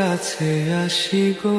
কাছে আসি গো।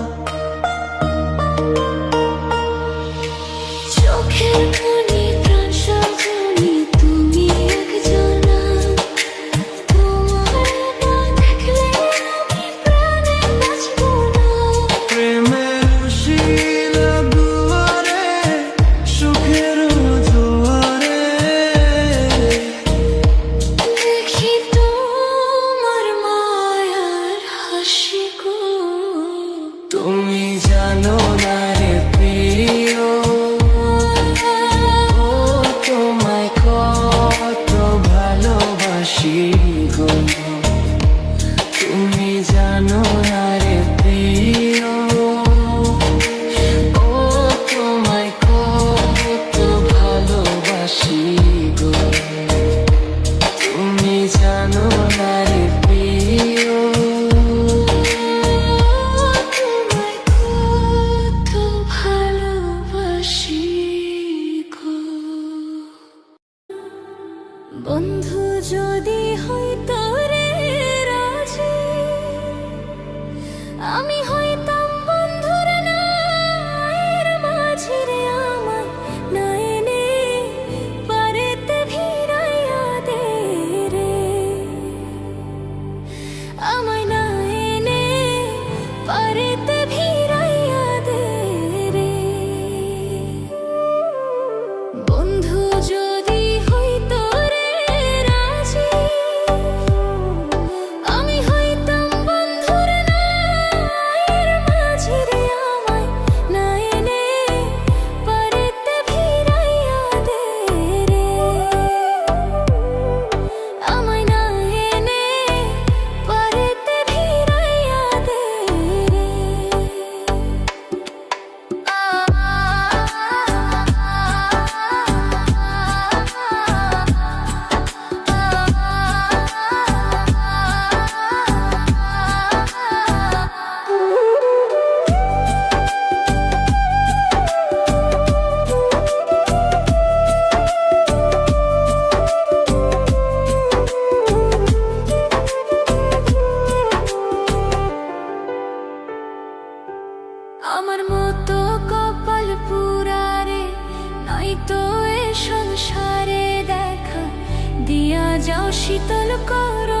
半途就 thứ. আমার মতো কপাল পুরারে নয়তো এ সংসারে দেখা। দিয়া যাও শীতল করো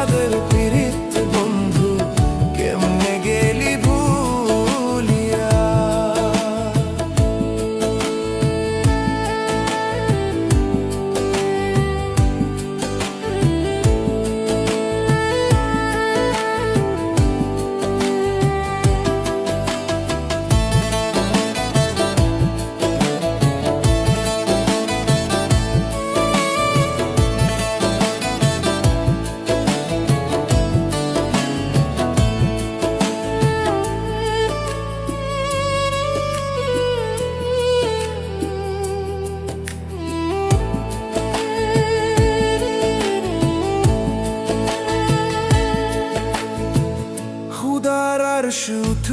সাদের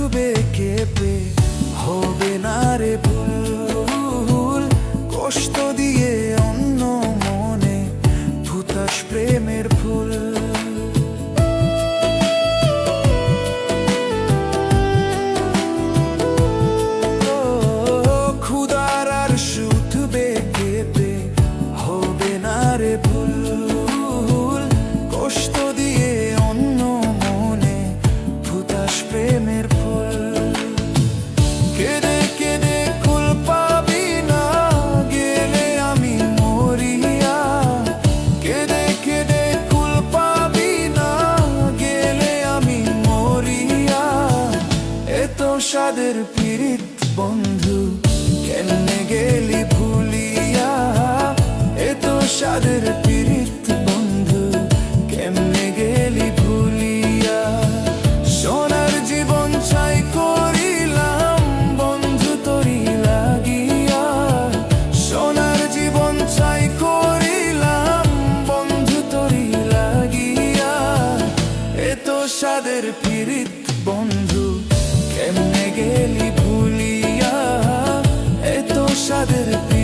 শুথবে কেঁপে হবে না রে ভুল। কেমনে